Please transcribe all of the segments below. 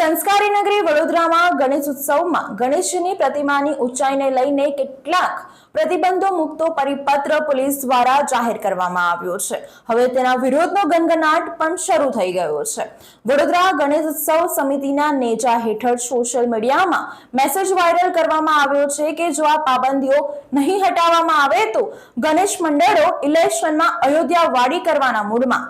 સંસ્કારી નગરી વડોદરામાં ગણેશ ઉત્સવમાં ગણેશજીની પ્રતિમાની ઊંચાઈને લઈને કેટલાક પ્રતિબંધો મુક્તો પરિપત્ર પોલીસ દ્વારા જાહેર કરવામાં આવ્યો છે. હવે તેના વિરોધનો ગનગનાટ પણ શરૂ થઈ ગયો છે. વડોદરા ગણેશ ઉત્સવ સમિતિના નેજા હેઠળ સોશિયલ મીડિયામાં મેસેજ વાયરલ કરવામાં આવ્યો છે કે જો આ પાબંદીઓ નહીં હટાવવામાં આવે તો ગણેશ મંડળો ઇલેક્શનમાં અયોધ્યા વાડી કરવાના મૂડમાં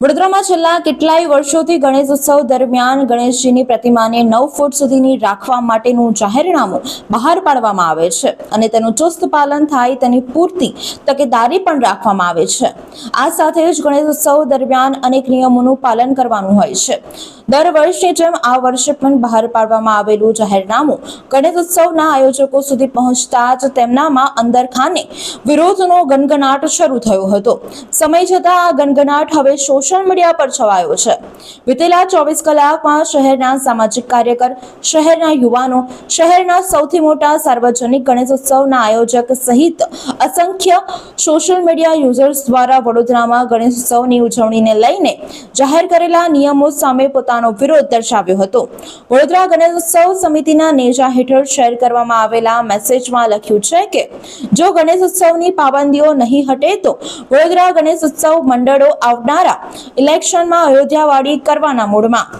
વડોદરામાં છેલ્લા કેટલાય વર્ષોથી ગણેશ ઉત્સવ દરમિયાન ગણેશજીની પ્રતિમાને નવ ફૂટ સુધીની રાખવા માટેનું જાહેરનામું બહાર પાડવામાં આવે છે અને તેનું ચુસ્ત પાલન થાય તેની પૂરતી તકેદારી પણ રાખવામાં આવે છે. આ સાથે જ ગણેશ ઉત્સવ દરમિયાન અનેક નિયમોનું પાલન કરવાનું હોય છે. દર વર્ષની જેમ આ વર્ષે પણ બહાર પાડવામાં આવેલું જાહેરનામું ગણેશ ઉત્સવના આયોજકો સુધી પહોંચતા જ તેમનામાં અંદર ખાને વિરોધનો ગનગનાટ શરૂ થયો હતો. સમય જતાં આ ગનગનાટ હવે સોશિયલ મીડિયા પર છવાયો છે. વિતેલા ચોવીસ કલાકમાં શહેરના સામાજિક કાર્યકર, શહેરના યુવાનો, શહેરના સૌથી મોટા સાર્વજનિક ગણેશ આયોજક સહિત અસંખ્ય સોશિયલ મીડિયા યુઝર્સ દ્વારા વડોદરામાં ગણેશ ઉજવણીને લઈને જાહેર કરેલા નિયમો સામે પોતાનો વિરોધ દર્શાવ્યો હતો. વડોદરા ગણેશ ઉત્સવ સમિતિના નેજા હેઠળ શેર કરવામાં આવેલા મેસેજમાં લખ્યું છે કે, જો ગણેશ ઉત્સવની પાબંદીઓ નહીં હટે તો વડોદરા ગણેશ ઉત્સવ મંડળો આવનારા ઇલેક્શનમાં અયોધ્યાવાડી કરવાના મૂડમાં.